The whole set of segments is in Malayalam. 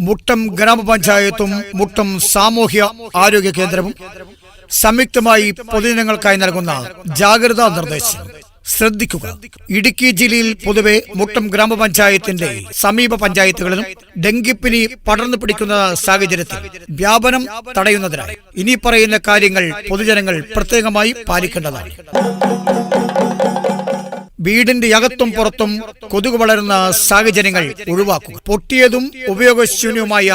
മുട്ടം ഗ്രാമപഞ്ചായത്തും മുട്ടം സാമൂഹ്യ ആരോഗ്യ കേന്ദ്രവും സംയുക്തമായി പൊതുജനങ്ങൾക്കായി നൽകുന്ന ജാഗ്രതാ നിർദ്ദേശം. ശ്രദ്ധിക്കുക. ഇടുക്കി ജില്ലയിൽ പൊതുവെ മുട്ടം ഗ്രാമപഞ്ചായത്തിന്റെ സമീപ പഞ്ചായത്തുകളിലും ഡെങ്കിപ്പനി പടർന്നു പിടിക്കുന്ന സാഹചര്യത്തിൽ വ്യാപനം തടയുന്നതിനായി ഇനി പറയുന്ന കാര്യങ്ങൾ പൊതുജനങ്ങൾ പ്രത്യേകമായി പാലിക്കേണ്ടതാണ്. വീടിന്റെ അകത്തും പുറത്തും കൊതുക് വളരുന്ന സാഹചര്യങ്ങൾ ഒഴിവാക്കുക. പൊട്ടിയതും ഉപയോഗശൂന്യവുമായ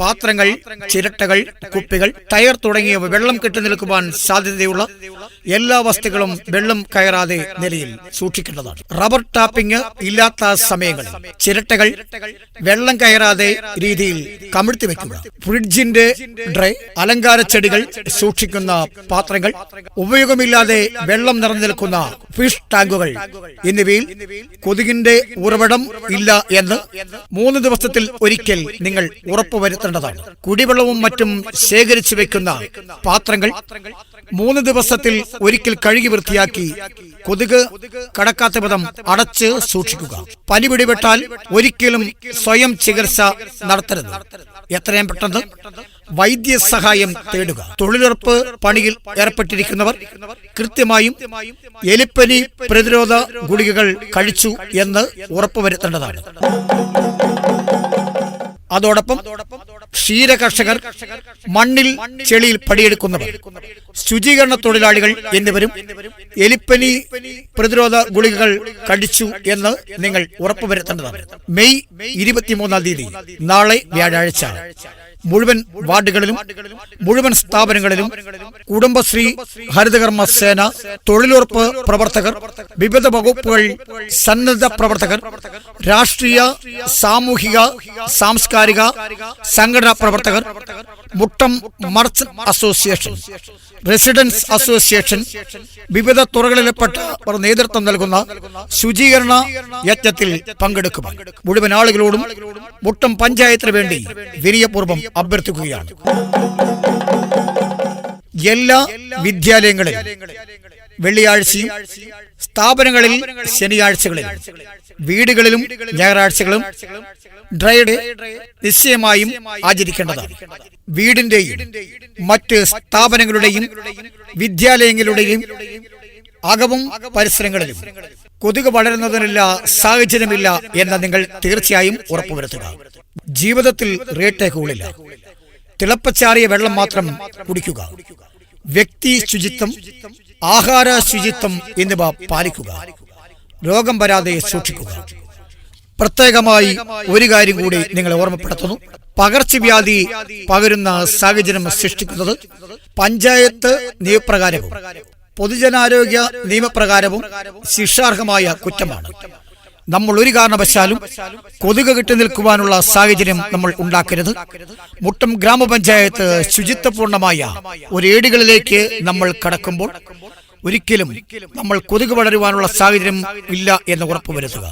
പാത്രങ്ങൾ ചിരട്ടകൾ കുപ്പികൾ ടയർ തുടങ്ങിയവ വെള്ളം കെട്ടി നിൽക്കുവാൻ സാധ്യതയുള്ള എല്ലാ വസ്തുക്കളും വെള്ളം കയറാതെ നിലയിൽ സൂക്ഷിക്കേണ്ടതാണ്. റബ്ബർ ടാപ്പിംഗ് ഇല്ലാത്ത സമയങ്ങളിൽ ചിരട്ടകൾ വെള്ളം കയറാതെ രീതിയിൽ കമിഴ്ത്തി വെക്കുക. ഫ്രിഡ്ജിന്റെ ഡ്രൈ അലങ്കാര ചെടികൾ സൂക്ഷിക്കുന്ന പാത്രങ്ങൾ ഉപയോഗമില്ലാതെ വെള്ളം നിറഞ്ഞു നിൽക്കുന്ന ഫിഷ് ടാങ്കുകൾ എന്നിവയിൽ കൊതുകിന്റെ ഉറവിടം ഇല്ല എന്ന് മൂന്ന് ദിവസത്തിൽ ഒരിക്കൽ നിങ്ങൾ ഉറപ്പുവരുത്തേണ്ടതാണ്. കുടിവെള്ളവും മറ്റും ശേഖരിച്ചു വെക്കുന്ന പാത്രങ്ങൾ മൂന്ന് ദിവസത്തിൽ ഒരിക്കൽ കഴുകി വൃത്തിയാക്കി കൊതുക് കടക്കാത്ത വിധം അടച്ച് സൂക്ഷിക്കുക. പനി പിടിപെട്ടാൽ ഒരിക്കലും സ്വയം ചികിത്സ നടത്തരുത്. എത്രയും പെട്ടെന്ന് വൈദ്യ സഹായം തേടുക. തൊഴിലുറപ്പ് പണിയിൽ ഏർപ്പെട്ടിരിക്കുന്നവർ കൃത്യമായും എലിപ്പനി പ്രതിരോധ ഗുളികകൾ കഴിച്ചു എന്ന് ഉറപ്പുവരുത്തേണ്ടതാണ്. അതോടൊപ്പം ക്ഷീര കർഷകർ മണ്ണിൽ ചെളിയിൽ പടിയെടുക്കുന്നവർ ശുചീകരണ തൊഴിലാളികൾ എന്നിവരും എലിപ്പനി പ്രതിരോധ ഗുളികകൾ കഴിച്ചു എന്ന് നിങ്ങൾ ഉറപ്പുവരുത്തേണ്ടതാണ്. മെയ് ഇരുപത്തിമൂന്നാം തീയതി നാളെ വ്യാഴാഴ്ച. മുഴുവൻ വാർഡുകളിലും മുഴുവൻ സ്ഥാപനങ്ങളിലും കുടുംബശ്രീ ഹരിതകർമ്മ സേന തൊഴിലുറപ്പ് പ്രവർത്തകർ വിവിധ വകുപ്പുകൾ സന്നദ്ധ പ്രവർത്തകർ രാഷ്ട്രീയ സാമൂഹിക സാംസ്കാരിക സംഘടനാ പ്രവർത്തകർ Muttom merchant association residents association വിവിധ തുറകളിൽപ്പെട്ട നേതൃത്വം നൽകുന്ന ശുചീകരണ യജ്ഞത്തിൽ പങ്കെടുക്കും. മുഴുവൻ ആളുകളോടും മുട്ടം പഞ്ചായത്തിന് വേണ്ടി വിനയപൂർവം അഭ്യർത്ഥിക്കുകയാണ്. എല്ലാ വിദ്യാലയങ്ങളിൽ വെള്ളിയാഴ്ചയും സ്ഥാപനങ്ങളിൽ ശനിയാഴ്ചകളിൽ വീടുകളിലും ഞായറാഴ്ചകളും ഡ്രൈഡേ നിശ്ചയമായും ആചരിക്കേണ്ടതാണ്. വീടിന്റെയും മറ്റ് സ്ഥാപനങ്ങളുടെയും വിദ്യാലയങ്ങളുടെയും അകവും പരിസരങ്ങളിലും കൊതുക് വളരുന്നതിനുള്ള സാഹചര്യമില്ല എന്ന് നിങ്ങൾ തീർച്ചയായും ഉറപ്പുവരുത്തുക. ജീവിതത്തിൽ ഉള്ളില്ല തിളപ്പച്ചാറിയ വെള്ളം മാത്രം കുടിക്കുക. വ്യക്തി ശുചിത്വം ആഹാര ശുചിത്വം എന്നിവ പാലിക്കുക. രോഗം വരാതെ സൂക്ഷിക്കുക. പ്രത്യേകമായി ഒരു കാര്യം കൂടി നിങ്ങളെ ഓർമ്മപ്പെടുത്തുന്നു. പകർച്ചവ്യാധി പകരുന്ന സാഹചര്യം സൃഷ്ടിക്കുന്നത് പഞ്ചായത്ത് നിയമപ്രകാരവും പൊതുജനാരോഗ്യ നിയമപ്രകാരവും ശിക്ഷാർഹമായ കുറ്റമാണ്. നമ്മൾ ഒരു കാരണവശാലും കൊതുക് കിട്ടി നിൽക്കുവാനുള്ള സാഹചര്യം നമ്മൾ ഉണ്ടാക്കരുത്. മുട്ടം ഗ്രാമപഞ്ചായത്ത് ശുചിത്വപൂർണമായ ഒരു ഏടുകളിലേക്ക് നമ്മൾ കടക്കുമ്പോൾ ഒരിക്കലും നമ്മൾ കൊതുക് വളരുവാനുള്ള സാഹചര്യം ഇല്ല എന്ന് ഉറപ്പുവരുത്തുക.